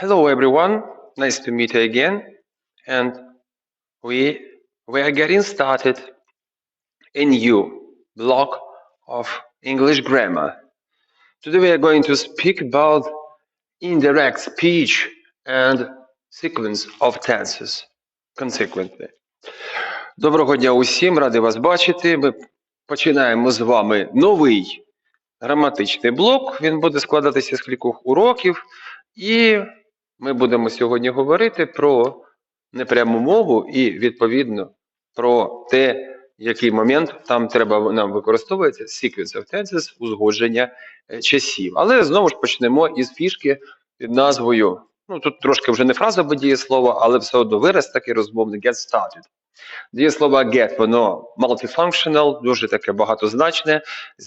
Hello everyone, nice to meet you again. And we we are getting started a new block of English grammar. Today we are going to speak about indirect speech and sequence of tenses consequently. Доброго дня усім, радий вас бачити. Ми починаємо з вами новий граматичний блок. Він буде складатися з кількох уроків, і ми будемо сьогодні говорити про непряму мову і, відповідно, про те, який момент там треба нам використовувати sequence of tenses, узгодження е, часів. Але знову ж почнемо із фішки під назвою. Ну тут трошки вже не фраза бо дієслова, але все одно вираз такий розмовний get started. Дієслово get, воно multifunctional, дуже таке багатозначне,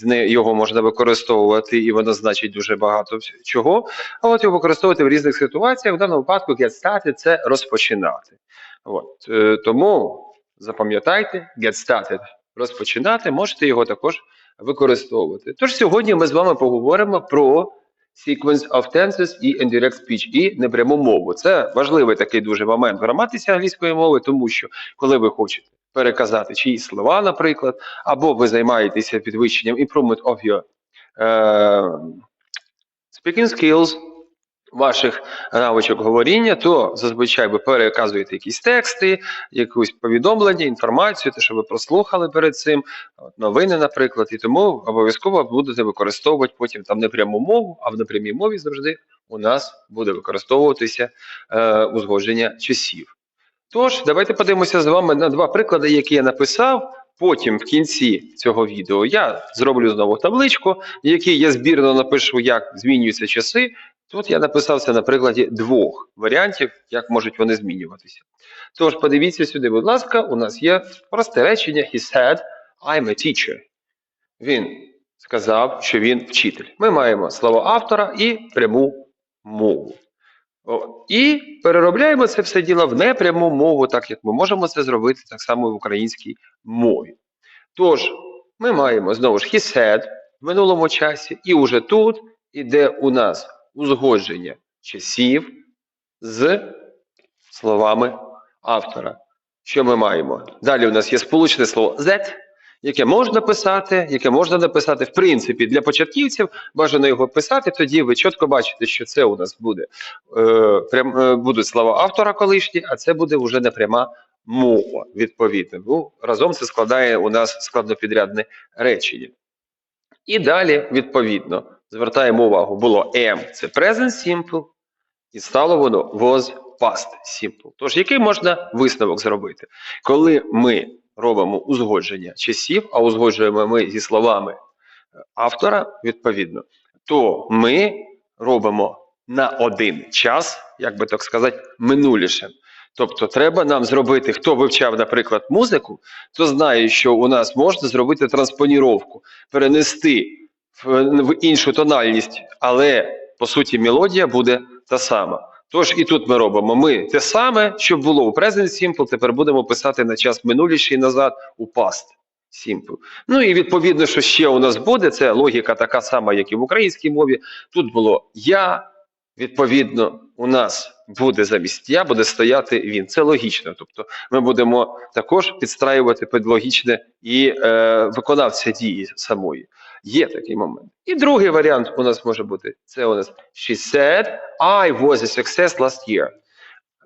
його можна використовувати, і воно значить дуже багато чого. А от його використовувати в різних ситуаціях. В даному випадку get started – це розпочинати. От. е, Тому запам'ятайте, get started – розпочинати, можете його також використовувати. Тож сьогодні ми з вами поговоримо про sequence of tenses і indirect speech, і непряму мову. Це важливий такий дуже момент в граматиці англійської мови, тому що коли ви хочете переказати чиїсь слова, наприклад, або ви займаєтеся підвищенням improvement of your uh, speaking skills, ваших навичок говоріння, то зазвичай ви переказуєте якісь тексти, якусь повідомлення, інформацію, те, що ви прослухали перед цим, новини, наприклад, і тому обов'язково будете використовувати потім там непряму мову, а в непрямій мові завжди у нас буде використовуватися е, узгодження часів. Тож, давайте подивимося з вами на два приклади, які я написав. Потім в кінці цього відео я зроблю знову табличку, в якій я збірно напишу, як змінюються часи. Тут я написав це на прикладі двох варіантів, як можуть вони змінюватися. Тож, подивіться сюди, будь ласка, у нас є просте речення He said, I'm a teacher. Він сказав, що він вчитель. Ми маємо слово автора і пряму мову. І переробляємо це все діло в непряму мову, так як ми можемо це зробити так само в українській мові. Тож, ми маємо знову ж he said в минулому часі, і уже тут іде у нас узгодження часів з словами автора. Що ми маємо? Далі у нас є сполучне слово that, яке можна писати, яке можна написати, в принципі, для початківців бажано його писати, тоді ви чітко бачите, що це у нас буде е, прям, е, будуть слова автора колишні, а це буде вже непряма мова, відповідно. Ну, разом це складає у нас складнопідрядне речення. І далі, відповідно, звертаємо увагу, було am – це present simple, і стало воно was past simple. Тож, який можна висновок зробити? Коли ми робимо узгодження часів, а узгоджуємо ми зі словами автора, відповідно, то ми робимо на один час, як би так сказати, минулішим. Тобто, треба нам зробити, хто вивчав, наприклад, музику, то знає, що у нас можна зробити транспоніровку, перенести в, іншу тональність, але по суті мелодія буде та сама. Тож і тут ми робимо ми те саме, що було у Present Simple, тепер будемо писати на час минуліший назад у Past Simple. Ну і відповідно, що ще у нас буде, це логіка така сама, як і в українській мові. Тут було я, відповідно, у нас буде замість я, буде стояти він. Це логічно. Тобто ми будемо також підстраювати під логічне і е, виконавця дії самої. Є такий момент. І другий варіант у нас може бути: це у нас she said, I was a success last year.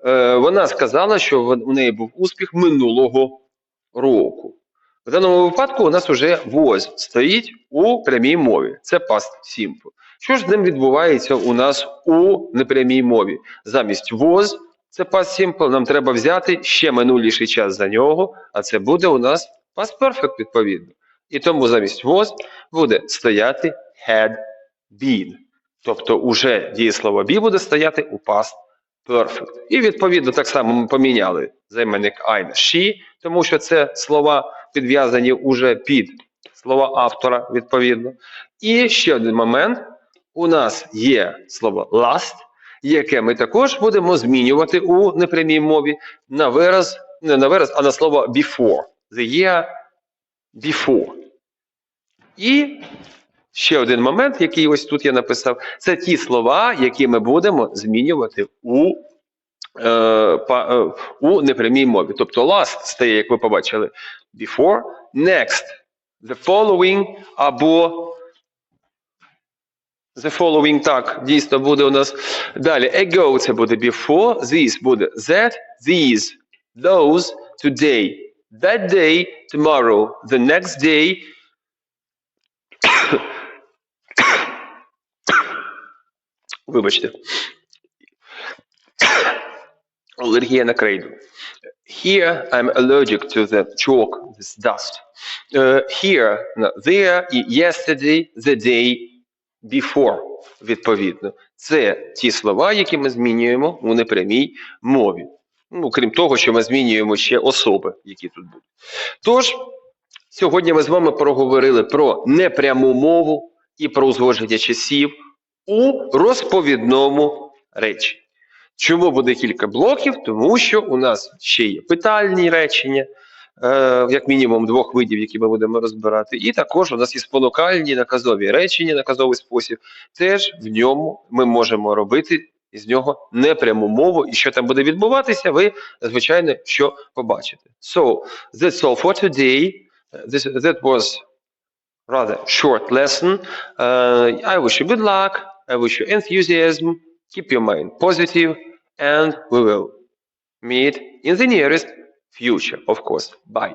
Е, вона сказала, що у неї був успіх минулого року. В даному випадку у нас вже was стоїть у прямій мові. Це past simple. Що ж з ним відбувається у нас у непрямій мові? Замість was, це past simple, нам треба взяти ще минуліший час за нього, а це буде у нас past perfect відповідно. І тому замість was буде стояти had been. Тобто уже дієслово be буде стояти у past perfect. І відповідно так само ми поміняли займенник I на she, тому що це слова підв'язані уже під слова автора, відповідно. І ще один момент. У нас є слово last, яке ми також будемо змінювати у непрямій мові на вираз, не на вираз, а на слово before. The year before. І Ще один момент, який ось тут я написав, це ті слова, які ми будемо змінювати у, е, е, у непрямій мові. Тобто last стає, як ви побачили, before, next, the following або The following так, дійсно буде у нас далі. Ago це буде before, this буде that, these, those, today, that day, tomorrow, the next day. Вибачте. Алергія на крейду. Here I'm allergic to the chalk, this dust. Uh, here, no, there, і yesterday, the day, before, відповідно. Це ті слова, які ми змінюємо у непрямій мові. Ну, крім того, що ми змінюємо ще особи, які тут будуть. Тож, сьогодні ми з вами проговорили про непряму мову і про узгодження часів у розповідному речі. Чому буде кілька блоків? Тому що у нас ще є питальні речення, е, як мінімум двох видів, які ми будемо розбирати. І також у нас є спонукальні наказові речення, наказовий спосіб. Теж в ньому ми можемо робити із нього непряму мову. І що там буде відбуватися, ви, звичайно, що побачите. So, that's all for today. This, that was rather short lesson. Uh, I wish you good luck. I wish you enthusiasm. Keep your mind positive, and we will meet in the nearest future, of course. Bye.